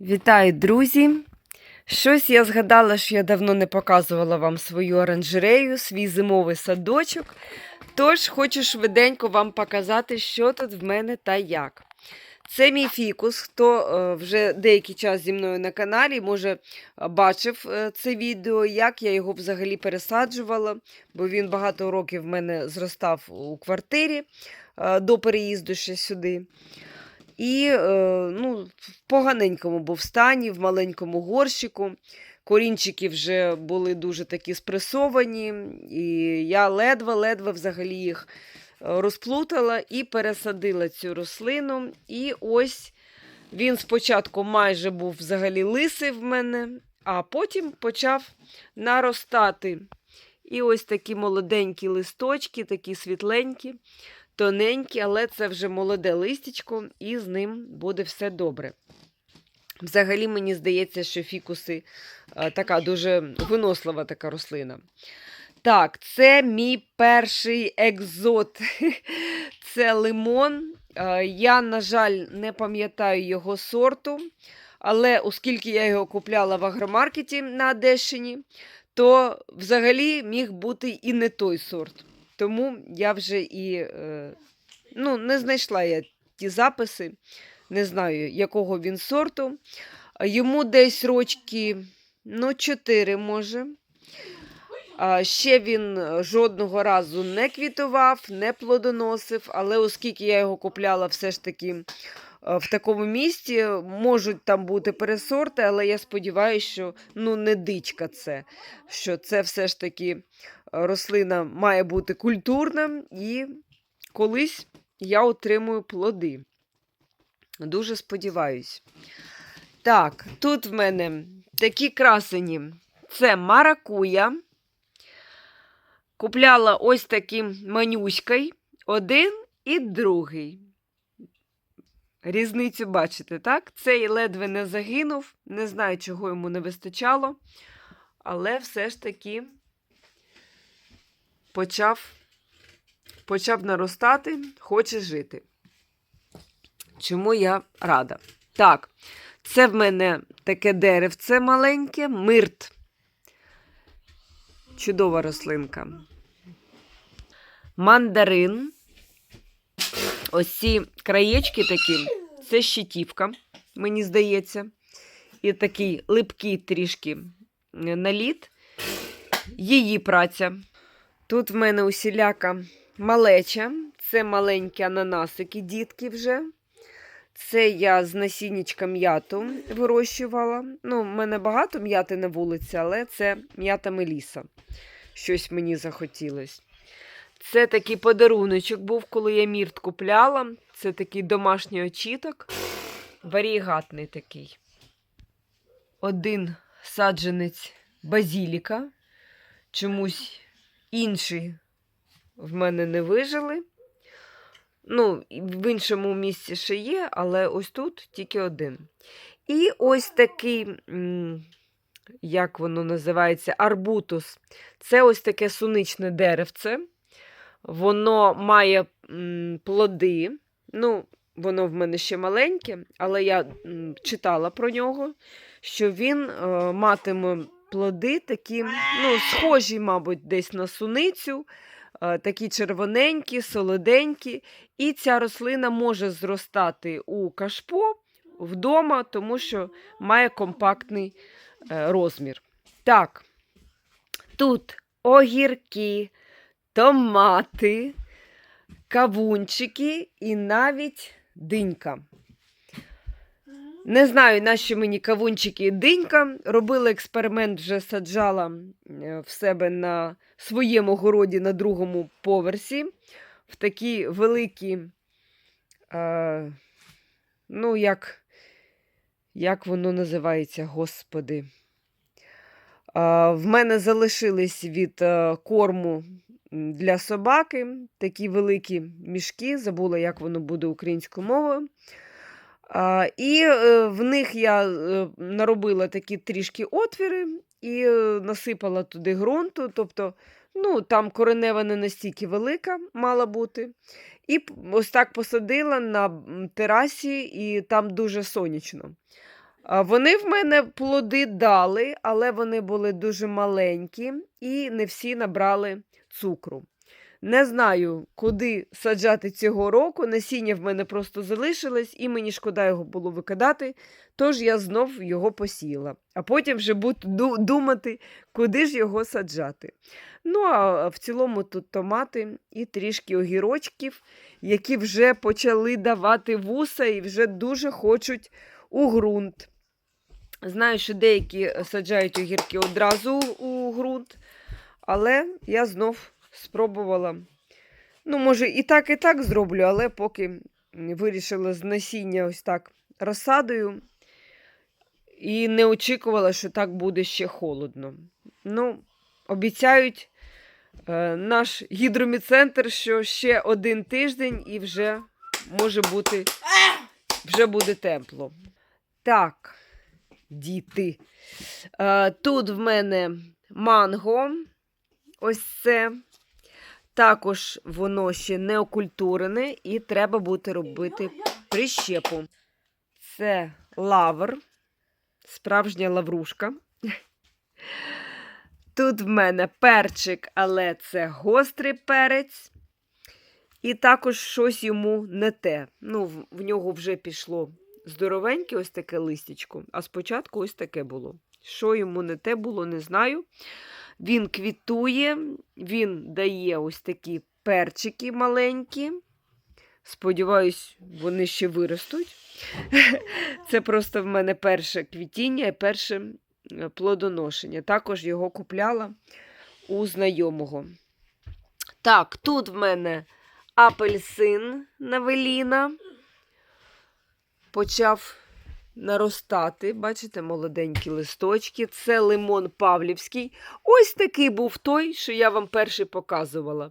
Вітаю, друзі! Щось я згадала, що я давно не показувала вам свою оранжерею, свій зимовий садочок. Тож хочу швиденько вам показати, що тут в мене та як. Це мій фікус. Хто е, вже деякий час зі мною на каналі, може бачив е, це відео, як я його взагалі пересаджувала, бо він багато років в мене зростав у квартирі е, до переїзду ще сюди. І е, ну, в поганенькому був стані, в маленькому горщику. Корінчики вже були дуже такі спресовані, і я ледве-ледве взагалі їх е, розплутала і пересадила цю рослину. І ось він спочатку майже був взагалі лисий в мене, а потім почав наростати. І ось такі молоденькі листочки, такі світленькі тоненькі, але це вже молоде листячко, і з ним буде все добре. Взагалі, мені здається, що фікуси а, така дуже винослива така рослина. Так, це мій перший екзот. Це лимон. Я, на жаль, не пам'ятаю його сорту, але оскільки я його купляла в агромаркеті на Одещині, то взагалі міг бути і не той сорт. Тому я вже і е, ну, не знайшла я ті записи, не знаю, якого він сорту. Йому десь рочки, ну, 4 може. Ще він е, жодного разу не квітував, не плодоносив, але оскільки я його купляла все ж таки е, в такому місці, можуть там бути пересорти, але я сподіваюся, що ну, не дичка це, що це все ж таки рослина має бути культурна і колись я отримую плоди. Дуже сподіваюсь. Так, тут в мене такі красені. Це маракуя. Купляла ось таким манюською. Один і другий. Різницю бачите, так? Цей ледве не загинув. Не знаю, чого йому не вистачало. Але все ж таки почав, почав наростати, хоче жити. Чому я рада? Так, це в мене таке деревце маленьке, мирт. Чудова рослинка. Мандарин. Ось ці краєчки такі, це щитівка, мені здається. І такий липкий трішки наліт. Її праця. Тут в мене усіляка малеча, це маленькі ананасики, дітки вже. Це я з насіннячка м'яту вирощувала. Ну, в мене багато м'яти на вулиці, але це м'ята Меліса. Щось мені захотілось. Це такий подаруночок був, коли я мірт купляла. Це такий домашній очіток. Варігатний такий. Один саджанець базіліка. Чомусь інші в мене не вижили. Ну, в іншому місці ще є, але ось тут тільки один. І ось такий, як воно називається, арбутус. Це ось таке суничне деревце. Воно має плоди. Ну, воно в мене ще маленьке, але я читала про нього, що він е, матиме плоди такі, ну, схожі, мабуть, десь на суницю, е, такі червоненькі, солоденькі. І ця рослина може зростати у кашпо вдома, тому що має компактний е, розмір. Так, тут огірки, томати, кавунчики і навіть динька. Не знаю, нащо мені кавунчики і динька. Робила експеримент, вже саджала е, в себе на своєму городі на другому поверсі. В такі великі, е, ну, як, як воно називається, господи. Е, в мене залишились від е, корму для собаки такі великі мішки. Забула, як воно буде українською мовою. А, І е, в них я е, наробила такі трішки отвіри і е, насипала туди ґрунту. Тобто, ну, там коренева не настільки велика мала бути. І ось так посадила на терасі, і там дуже сонячно. А Вони в мене плоди дали, але вони були дуже маленькі і не всі набрали цукру. Не знаю, куди саджати цього року. Насіння в мене просто залишилось, і мені шкода його було викидати, тож я знов його посіяла. А потім вже буду думати, куди ж його саджати. Ну, а в цілому тут томати і трішки огірочків, які вже почали давати вуса і вже дуже хочуть у ґрунт. Знаю, що деякі саджають огірки одразу у ґрунт, але я знов спробувала. Ну, може, і так, і так зроблю, але поки вирішила з насіння ось так розсадою. І не очікувала, що так буде ще холодно. Ну, обіцяють е, наш гідроміцентр, що ще один тиждень і вже може бути, вже буде тепло. Так, діти. Е, тут в мене манго. Ось це. Також воно ще не окультурене і треба буде робити прищепу. Це лавр, справжня лаврушка. Тут в мене перчик, але це гострий перець. І також щось йому не те. Ну, в, нього вже пішло здоровеньке ось таке листячко, а спочатку ось таке було. Що йому не те було, не знаю. Він квітує, він дає ось такі перчики маленькі. Сподіваюсь, вони ще виростуть. Це просто в мене перше квітіння і перше е, плодоношення. Також його купляла у знайомого. Так, тут в мене апельсин Навеліна. Почав наростати. Бачите, молоденькі листочки. Це лимон Павлівський. Ось такий був той, що я вам перший показувала,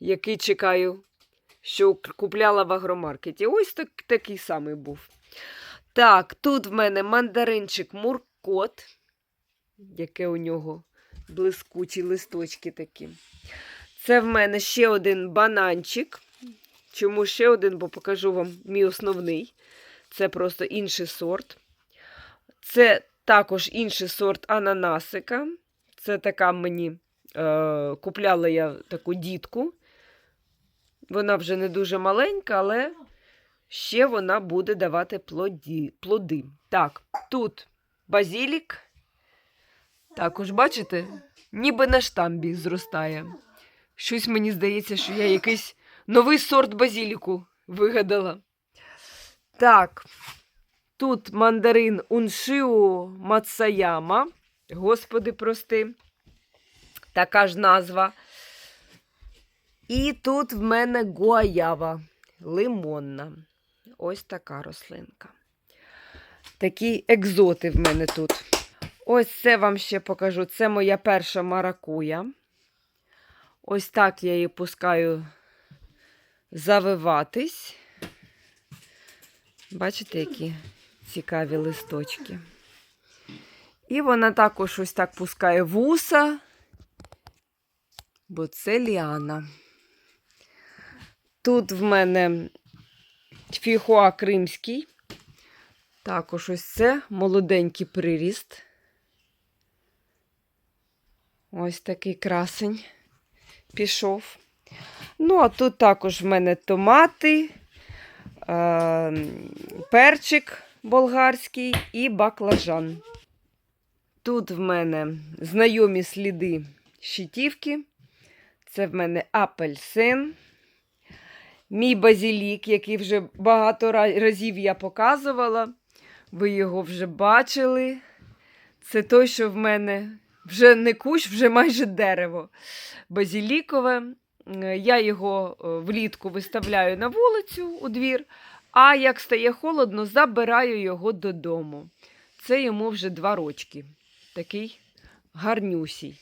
який чекаю, що купляла в агромаркеті. Ось так, такий самий був. Так, тут в мене мандаринчик Муркот, яке у нього блискучі листочки такі. Це в мене ще один бананчик. Чому ще один, бо покажу вам мій основний. Це просто інший сорт. Це також інший сорт ананасика. Це така мені е, купляла я таку дітку. Вона вже не дуже маленька, але ще вона буде давати плоді, плоди. Так, тут базілік. Також, бачите, ніби на штамбі зростає. Щось мені здається, що я якийсь новий сорт базіліку вигадала. Так, тут мандарин Уншиу Мацаяма. Господи, прости. Така ж назва. І тут в мене гуаява лимонна. Ось така рослинка. Такі екзоти в мене тут. Ось це вам ще покажу. Це моя перша маракуя. Ось так я її пускаю завиватись. Бачите, які цікаві листочки. І вона також ось так пускає вуса, бо це ліана. Тут в мене фіхоа кримський. Також ось це молоденький приріст. Ось такий красень пішов. Ну, а тут також в мене томати, перчик болгарський і баклажан. Тут в мене знайомі сліди щитівки. Це в мене апельсин. Мій базілік, який вже багато разів я показувала. Ви його вже бачили. Це той, що в мене вже не кущ, вже майже дерево. Базілікове. Е, Я його е, влітку виставляю на вулицю у двір, а як стає холодно, забираю його додому. Це йому вже два рочки. Такий гарнюсій.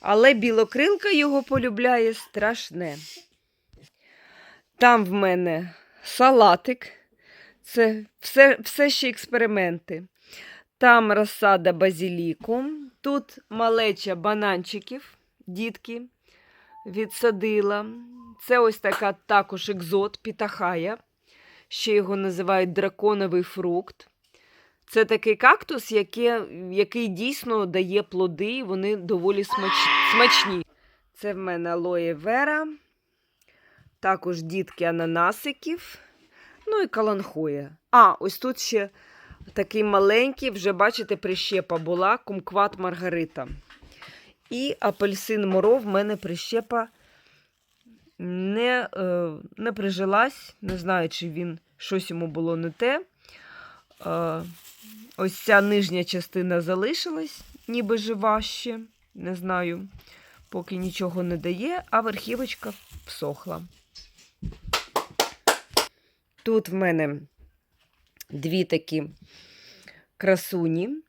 Але білокрилка його полюбляє страшне. Там в мене салатик. Це все, все ще експерименти. Там розсада базіліку. Тут малеча бананчиків, дітки відсадила. Це ось така також екзот, пітахая. Ще його називають драконовий фрукт. Це такий кактус, яке, який дійсно дає плоди, і вони доволі смач, смачні. Це в мене алоє вера, також дітки ананасиків, ну і каланхоя. А, ось тут ще такий маленький, вже бачите, прищепа була, кумкват Маргарита. І апельсин моро в мене прищепа не, е, не прижилась. Не знаю, чи він щось йому було не те. Е, ось ця нижня частина залишилась, ніби жива ще. Не знаю, поки нічого не дає, а верхівочка всохла. Тут в мене дві такі красуні.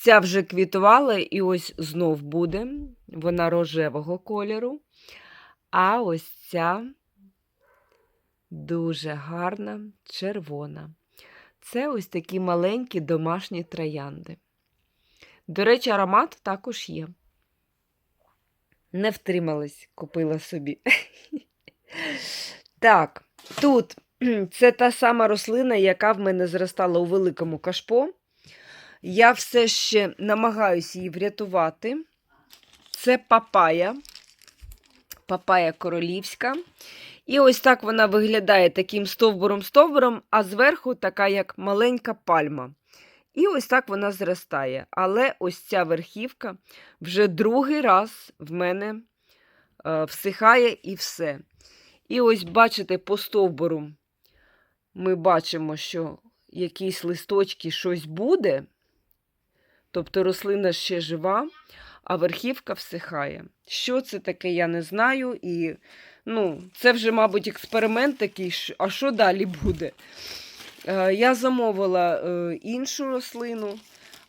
Ця вже квітувала, і ось знов буде. Вона рожевого кольору. А ось ця дуже гарна червона. Це ось такі маленькі домашні троянди. До речі, аромат також є. Не втрималась, купила собі. Так, тут це та сама рослина, яка в мене зростала у великому кашпо. Я все ще намагаюся її врятувати. Це папая, папая королівська. І ось так вона виглядає таким стовбуром-стовбуром, а зверху така як маленька пальма. І ось так вона зростає. Але ось ця верхівка вже другий раз в мене е, всихає і все. І ось, бачите, по стовбуру ми бачимо, що якісь листочки щось буде. Тобто рослина ще жива, а верхівка всихає. Що це таке, я не знаю. І ну, це вже, мабуть, експеримент такий, а що далі буде? Е, Я замовила е, іншу рослину,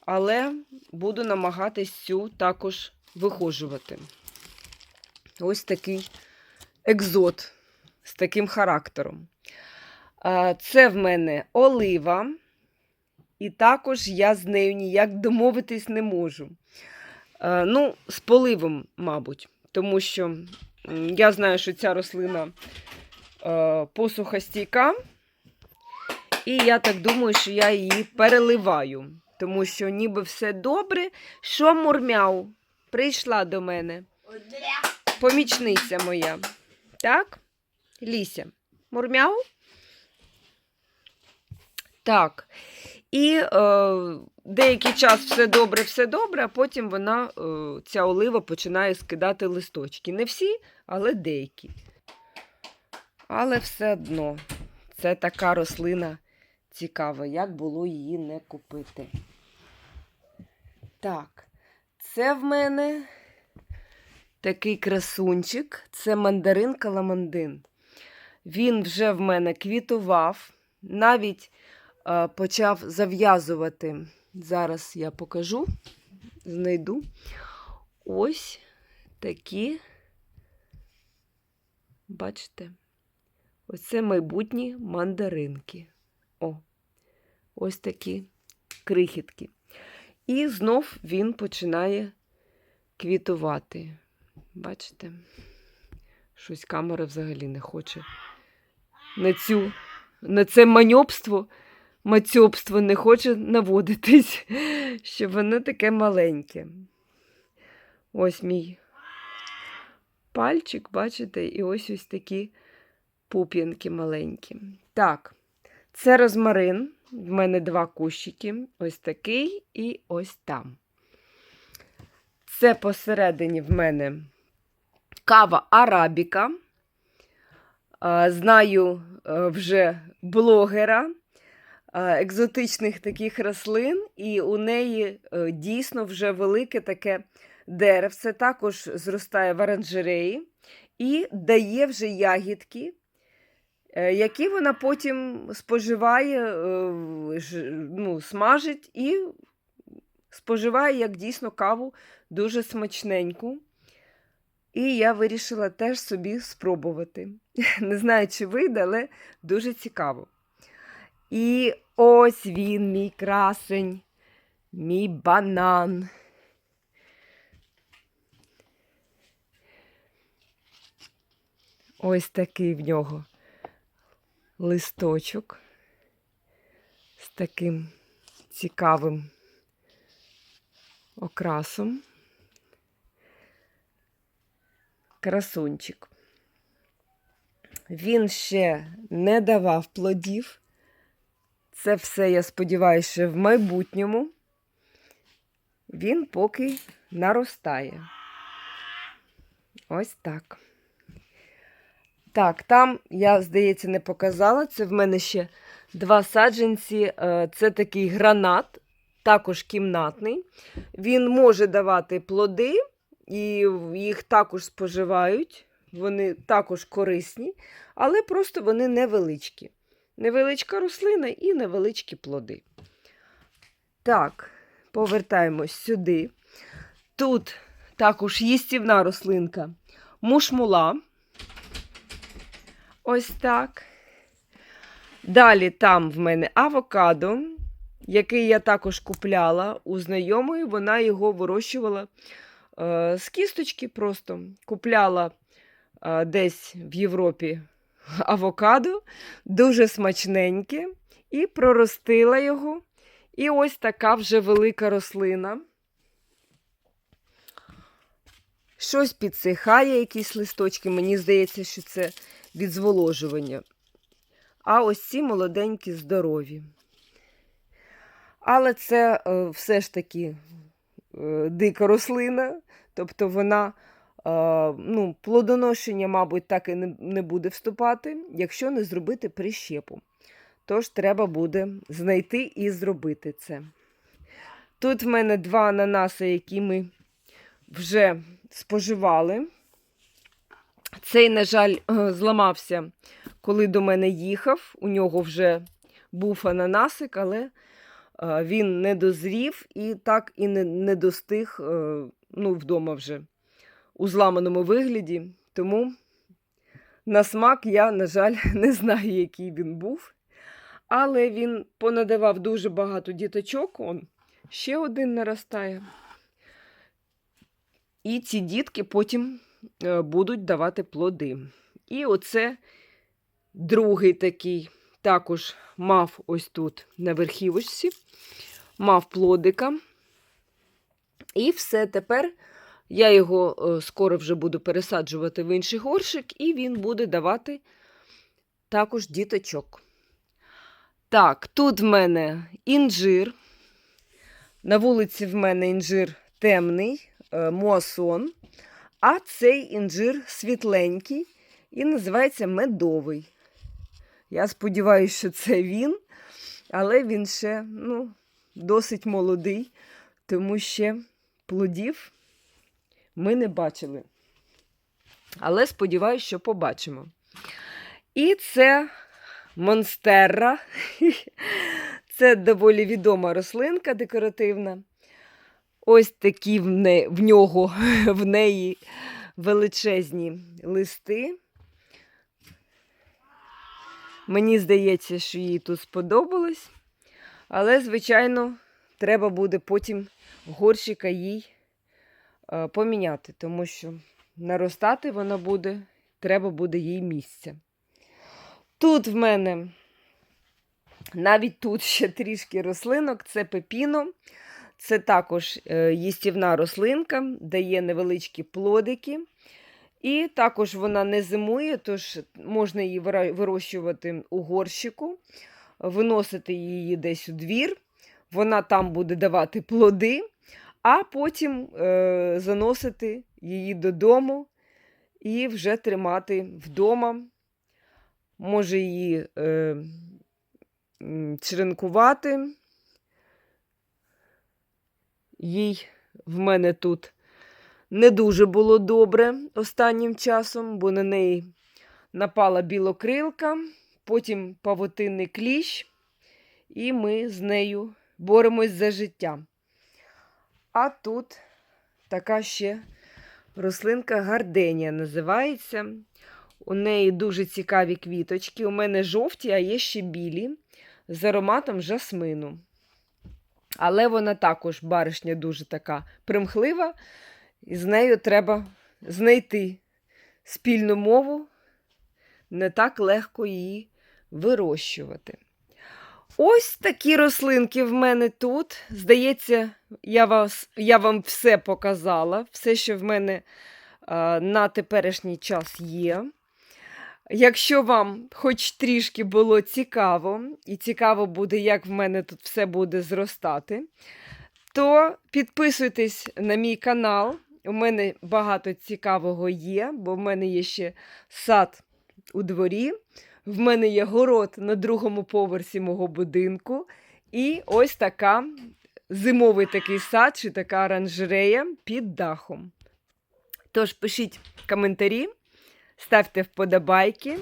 але буду намагатись цю також вихожувати. Ось такий екзот з таким характером. Е, Це в мене олива. І також я з нею ніяк домовитись не можу. Е, ну, з поливом, мабуть, тому що я знаю, що ця рослина е, посухостійка, і я так думаю, що я її переливаю, тому що ніби все добре. Що мурмяв? Прийшла до мене помічниця моя. Так? Ліся. Мурмяв? Так. І е, деякий час все добре, все добре, а потім вона, е, ця олива починає скидати листочки. Не всі, але деякі. Але все одно це така рослина цікава, як було її не купити. Так, це в мене такий красунчик, це мандарин каламандин. Він вже в мене квітував, навіть почав зав'язувати. Зараз я покажу, знайду. Ось такі, бачите, ось це майбутні мандаринки. О, ось такі крихітки. І знов він починає квітувати. Бачите? Щось камера взагалі не хоче на цю, на це маньобство, мацьобство не хоче наводитись, що воно таке маленьке. Ось мій пальчик, бачите, і ось ось такі пуп'янки маленькі. Так, це розмарин. В мене два кущики. Ось такий і ось там. Це посередині в мене кава арабіка. Знаю е, вже блогера екзотичних таких рослин, і у неї е, дійсно вже велике таке деревце, також зростає в оранжереї і дає вже ягідки, е, які вона потім споживає, е, ну, смажить і споживає як дійсно каву дуже смачненьку. І я вирішила теж собі спробувати. Не знаю, чи вийде, але дуже цікаво. І ось він, мій красень, мій банан. Ось такий в нього листочок з таким цікавим окрасом. Красунчик. Він ще не давав плодів. Це все, я сподіваюся, в майбутньому він поки наростає. Ось так. Так, там, я, здається, не показала. Це в мене ще два саджанці. Е, Це такий гранат, також кімнатний. Він може давати плоди, і їх також споживають. Вони також корисні, але просто вони невеличкі. Невеличка рослина і невеличкі плоди. Так, повертаємось сюди. Тут також їстівна рослинка мушмула. Ось так. Далі там в мене авокадо, який я також купляла у знайомої. Вона його вирощувала е, з кісточки просто. Купляла е, десь в Європі авокадо, дуже смачненьке, і проростила його. І ось така вже велика рослина. Щось підсихає, якісь листочки. Мені здається, що це від зволожування. А ось ці молоденькі, здорові. Але це е, все ж таки е, дика рослина, тобто вона, ну, плодоношення, мабуть, так і не, буде вступати, якщо не зробити прищепу. Тож треба буде знайти і зробити це. Тут в мене два ананаси, які ми вже споживали. Цей, на жаль, е, зламався, коли до мене їхав. У нього вже був ананасик, але е, він не дозрів і так і не, достиг е, ну, вдома вже у зламаному вигляді. Тому на смак я, на жаль, не знаю, який він був. Але він понадавав дуже багато діточок. Он ще один наростає. І ці дітки потім е, будуть давати плоди. І оце другий такий також мав ось тут на верхівочці, мав плодика. І все тепер я його е, скоро вже буду пересаджувати в інший горшик, і він буде давати також діточок. Так, тут в мене інжир. На вулиці в мене інжир темний, е, муасон, а цей інжир світленький і називається медовий. Я сподіваюся, що це він, але він ще ну, досить молодий, тому ще плодів ми не бачили. Але сподіваюся, що побачимо. І це монстерра. Це доволі відома рослинка декоративна. Ось такі в, не, в нього, в неї величезні листи. Мені здається, що їй тут сподобалось. Але, звичайно, треба буде потім горщика їй поміняти, тому що наростати вона буде, треба буде їй місця. Тут в мене навіть тут ще трішки рослинок, це пепіно. Це також е, їстівна рослинка, дає невеличкі плодики. І також вона не зимує, тож можна її вирощувати у горщику, виносити її десь у двір. Вона там буде давати плоди, а потім е, заносити її додому і вже тримати вдома. Може її е, черенкувати. Їй в мене тут не дуже було добре останнім часом, бо на неї напала білокрилка, потім павутинний кліщ, і ми з нею боремось за життя. А тут така ще рослинка гарденія називається. У неї дуже цікаві квіточки. У мене жовті, а є ще білі з ароматом жасмину. Але вона також баришня дуже така примхлива, і з нею треба знайти спільну мову, не так легко її вирощувати. Ось такі рослинки в мене тут. Здається, я, вас, я вам все показала, все, що в мене а, на теперішній час є. Якщо вам хоч трішки було цікаво, і цікаво буде, як в мене тут все буде зростати, то підписуйтесь на мій канал. У мене багато цікавого є, бо в мене є ще сад у дворі, в мене є город на другому поверсі мого будинку. І ось така зимовий такий сад чи така оранжерея під дахом. Тож пишіть коментарі, ставте вподобайки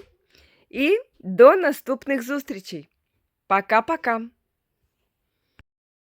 і до наступних зустрічей. Пока-пока!